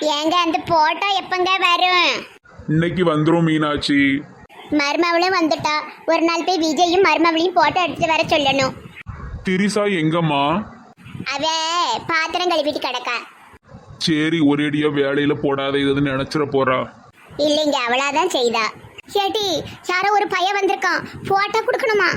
ஏங்க அந்த போட்டோ எப்பங்க வரும்? இன்னைக்கு வந்துரும் மீனாட்சி. மருமவளும் வந்துட்டா. ஒரு நாள் போய் விஜயும் மருமவளையும் போட்டோ எடுத்துட்டு வர சொல்லணும். திரிசா எங்கம்மா? அவ பாத்திரம் கழுவிட்டு கிடக்கா. சரி ஒரேடியா வேலையில போடாத இது நினைச்சிட போறா. இல்லைங்க அவளாதான் செய்தா. சேட்டி யாரோ ஒரு பையன் வந்திருக்கான். போட்டோ கொடுக்கணுமா?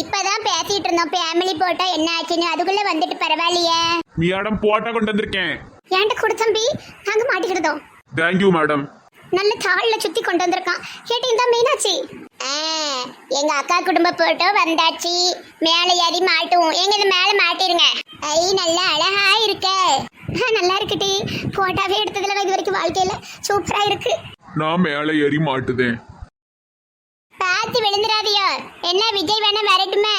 இப்பதான் பேசிட்டு இருந்தோம். ஃபேமிலி போட்டோ என்ன ஆச்சுன்னு அதுக்குள்ள வந்துட்டு பரவாயில்லையே. மீயாடம் போட்டா கொண்டு வந்திருக்கேன்? ஏன்ட்ட கொடுத்தம்பி நாங்க மாட்டிக்கிட்டோம் தேங்க்யூ மேடம் நல்ல தாள்ல சுத்தி கொண்டு வந்திருக்கான். கேட்டு இந்த மீனாட்சி? ஆ, எங்க அக்கா குடும்ப போட்டோ வந்தாச்சு. மேல ஏறி மாட்டுவோம். எங்க இது மேல மாட்டிருங்க. ஐ நல்லா அழகா இருக்க. நல்லா இருக்குடி போட்டோவே எடுத்ததுல இது வரைக்கும் வாழ்க்கையில சூப்பரா இருக்கு. நான் மேலே ஏறி மாட்டுதேன். பார்த்து விழுந்துடாதியோ. என்ன விஜய் வேணா வரட்டுமே.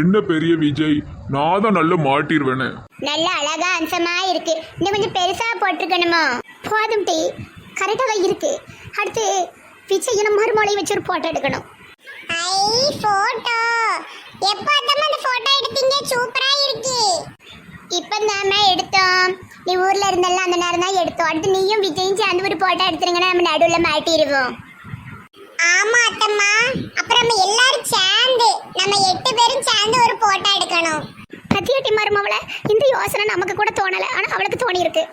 என்ன பெரிய விஜய்? நான் தான் நல்ல மாட்டிடுவேனே நல்ல அழகா அம்சமா இருக்கு. இன்னும் கொஞ்சம் பெருசா போட்டிருக்கணுமா? போதும் டி. கரெக்டாக தான் இருக்கு. அடுத்து விஜய் நம்ம மறுமொழி வச்சு ஒரு போட்டோ எடுக்கணும். ஐ போட்டோ எப்போ அந்த போட்டோ எடுத்தீங்க? சூப்பரா இருக்கு. இப்போ நாம எடுத்தோம். நீ ஊர்ல இருந்தெல்லாம் அந்த நேரம் தான் எடுத்தோம். அடுத்து நீயும் விஜயும் சேர்ந்து ஒரு போட்டோ எடுத்துருங்கன்னா நம்ம நடுவில் மாட்டிடுவோம் ஆமா அத்தம்மா. அப்புறம் நம்ம எல்லாரும் சேர்ந்து நம்ம எட்டு பேரும் சேர்ந்து ஒரு போட்டோ எடுக்கணும். பத்தியட்டி மருமவள இந்த யோசனை நமக்கு கூட தோணல. ஆனா அவளுக்கு தோணி இருக்கு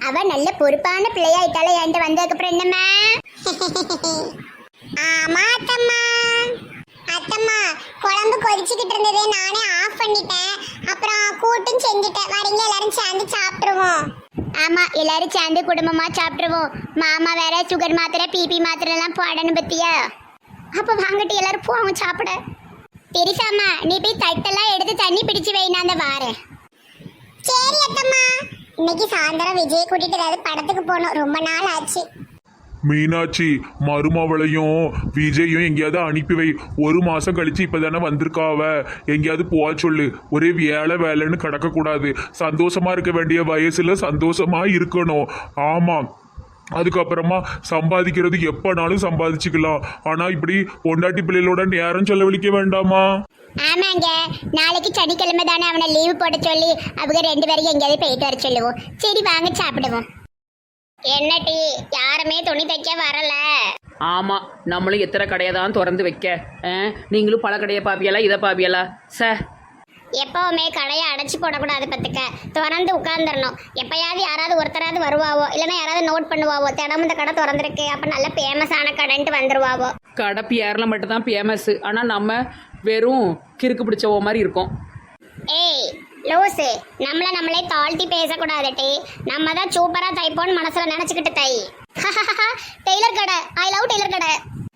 அவ நல்ல பொறுப்பான பிள்ளையாயிட்டால என்கிட்ட வந்ததுக்கு அப்புறம் என்னம்மா? ஆமா அத்தம்மா. அத்தம்மா குழம்பு கொதிச்சுக்கிட்டு இருந்ததே நானே ஆஃப் பண்ணிட்டேன். அப்புறம் கூட்டும் செஞ்சுட்டேன். வரீங்க எல்லாரும் சேர்ந்து சாப்பிட்டுருவோம். ஆமா எல்லாரும் சேர்ந்து குடும்பமா சாப்பிட்டுருவோம். மாமா வேற சுகர் மாத்திரை பிபி மாத்திரை எல்லாம் போடணும் பத்தியா? அப்ப வாங்கிட்டு எல்லாரும் போவோம் சாப்பிட. பெரிசாமா நீ போய் தட்டெல்லாம் எடுத்து தண்ணி பிடிச்சு வை நான் அந்த வாரேன். சரி அத்தம்மா. இன்னைக்கு சாயந்தரம் விஜய் கூட்டிட்டு ஏதாவது படத்துக்கு போகணும். ரொம்ப நாள் ஆச்சு. மீனாட்சி மருமவளையும் விஜயும் எங்கேயாவது அனுப்பி வை. ஒரு மாதம் கழித்து இப்போ தானே வந்திருக்காவ. எங்கேயாவது போக சொல்லு. ஒரே வேலை வேலைன்னு கிடக்கக்கூடாது. சந்தோஷமா இருக்க வேண்டிய வயசில் சந்தோஷமாக இருக்கணும். ஆமாம் அதுக்கப்புறமா சம்பாதிக்கிறது எப்போனாலும் சம்பாதிச்சுக்கலாம். ஆனால் இப்படி பொண்டாட்டி பிள்ளைகளோட நேரம் செலவழிக்க வேண்டாமா? ஆமாங்க. நாளைக்கு சனிக்கிழமை தானே அவனை லீவு போட சொல்லி அவங்க ரெண்டு பேரும் எங்கேயாவது போயிட்டு வர சொல்லுவோம். சரி வாங்க சாப்பிடுவோம். என்ன டீ? யாருமே துணி தைக்க வரல. ஆமாம் நம்மளும் எத்தனை கடையை தான் திறந்து வைக்க. ஆ, நீங்களும் பல கடையை பாப்பியலா இதை பாப்பியலா ச. எப்பவுமே கடையை அடைச்சி போடக்கூடாது பத்துக்க திறந்து உட்காந்துடணும் எப்பயாவது யாராவது ஒருத்தராவது வருவாவோ இல்லைன்னா யாராவது நோட் பண்ணுவாவோ தினமும் இந்த கடை திறந்துருக்கு அப்போ நல்ல ஃபேமஸான கடைன்ட்டு வந்துருவாவோ. கடை பியரில் மட்டும்தான் ஃபேமஸ்ஸு ஆனால் நம்ம வெறும் கிறுக்கு பிடிச்சவோ மாதிரி இருக்கோம். ஏய் லூசு நம்மள நம்மளே தாழ்த்தி பேசக்கூடாது நம்ம தான் சூப்பரா தைப்போன்னு மனசுல நினைச்சுக்கிட்டு தை. டெய்லர் கடை. ஐ லவ் டெய்லர் கடை.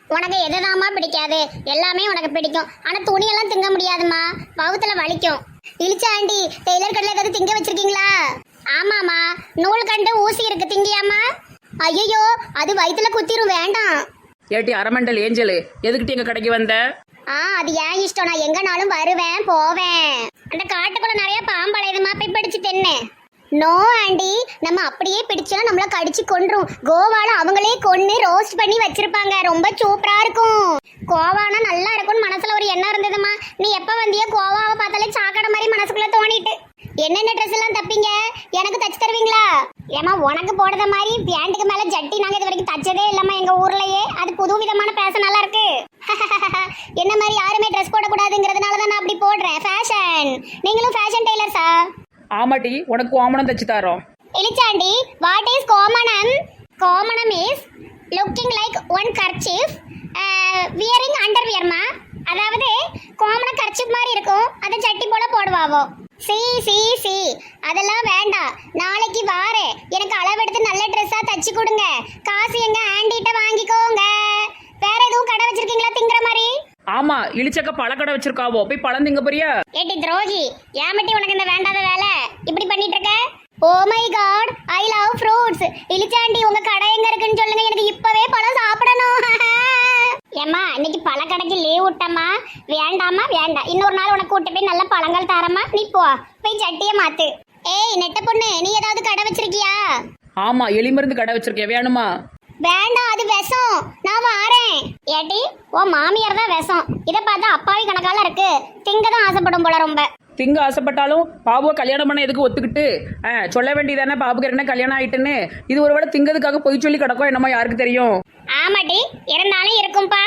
உனக்கு எதுதாம்மா பிடிக்காது? எல்லாமே உனக்கு பிடிக்கும். ஆனா துணியெல்லாம் திங்க முடியாதும்மா. வவுத்துல வலிக்கும். இழிச்சாண்டி டெய்லர் கடையில் ஏதாவது திங்க வச்சிருக்கீங்களா? ஆமாம்மா. நூல் கண்டு ஊசி இருக்கு. திங்கியாமா ஐயோ அது வயிற்றுல குத்திரும். வேண்டாம். ஏட்டி அரமண்டல் ஏஞ்சலு. எதுக்கிட்டு எங்கள் கடைக்கு வந்த? ஆ அது ஏன் இஷ்டம்? நான் எங்கனாலும் வருவேன் போவேன். அந்த காட்டுக்குள்ள நிறைய பாம்பு போய் பிடிச்சு தின்னு. நோ ஆண்டி நம்ம அப்படியே பிடிச்சோம் நம்மள கடிச்சு கொன்றும். கோவால அவங்களே கொன்னு ரோஸ்ட் பண்ணி வச்சிருப்பாங்க. ரொம்ப சூப்பரா இருக்கும். கோவானா நல்லா இருக்கும்னு மனசுல ஒரு எண்ணம் இருந்ததுமா நீ எப்ப வந்தியோ கோவாவை பார்த்தாலே சாக்கடை மாதிரி மனசுக்குள்ள தோணிட்டு. என்னென்ன ட்ரெஸ் எல்லாம் தப்பீங்க? எனக்கு தச்சு தருவீங்களா? ஏமா உனக்கு போடுற மாதிரி பேண்ட்டுக்கு மேல ஜட்டி நாங்க இது வரைக்கும் தச்சதே இல்லாம எங்க ஊர்லயே. அது புது விதமான பேசன் நல்லா இருக்கு என்ன மாதிரி யாருமே ட்ரெஸ் போடக்கூடாதுங்கிறதுனால தான் நான் அப்படி போடுறேன் ஃபேஷன் நீங்களும் ஃபேஷன் டெய்லர்ஸா ஆமாட்டி உனக்கு ஓமனம் தச்சு தரோம். இலிச்சாண்டி what is komanam komanam is looking like one kerchief wearing அண்டர்வியர்மா அதாவது கோமண கர்ச்சிப் மாதிரி இருக்கும் அதை சட்டி போல போடுவாவோ. C C C. அதெல்லாம் வேண்டாம். நாளைக்கு வாரேன். எனக்கு அளவெடுத்து நல்ல ட்ரெஸ்ஸா தச்சு கொடுங்க. காசு எங்க ஆண்டிட்ட வாங்கிக்கோங்க வேற எதுவும் கடை வச்சிருக்கீங்களா திங்கிற ஆமாம் இழிச்சக்க பழக்கடை வச்சிருக்காவோ? போய் பழம் திங்க போறியா ஏட்டி துரோகி? ஏமட்டி உனக்கு இந்த வேண்டாத வேலை? இப்படி பண்ணிட்டு இருக்க ஓ my God I love fruits இலிச்சாண்டி உங்க கடை எங்க இருக்குன்னு சொல்லுங்க. எனக்கு இப்பவே பழம் சாப்பிடணும். ஏம்மா இன்னைக்கு பழ கடைக்கு லீவ் விட்டம்மா. வேண்டாமா வேண்டாம். இன்னொரு நாள் உனக்கு கூட்டு போய் நல்ல பழங்கள் தரமா நீ போ. போய் சட்டியை மாத்து. ஏய் நெட்ட பொண்ணு நீ ஏதாவது கடை வச்சிருக்கியா? ஆமாம் எலிமருந்து கடை வச்சிருக்கேன் வேணுமா? வேண்டாம் அது விஷம். நான் வாரேன். ஏட்டி ஓ மாமியார் தான் விஷம். இதை பார்த்தா அப்பாவி கணக்கால இருக்கு. திங்க தான் ஆசைப்படும் போல ரொம்ப. திங்க ஆசைப்பட்டாலும் பாபுவை கல்யாணம் பண்ண எதுக்கு ஒத்துக்கிட்டு? ஆ, சொல்ல வேண்டியதானே பாபுக்கு என்ன கல்யாணம் ஆயிட்டுன்னு? இது ஒரு வேளை திங்கிறதுக்காக பொய் சொல்லி கிடக்கும் என்னமோ யாருக்கு தெரியும்? ஆமாட்டி இருந்தாலும் இருக்கும்பா.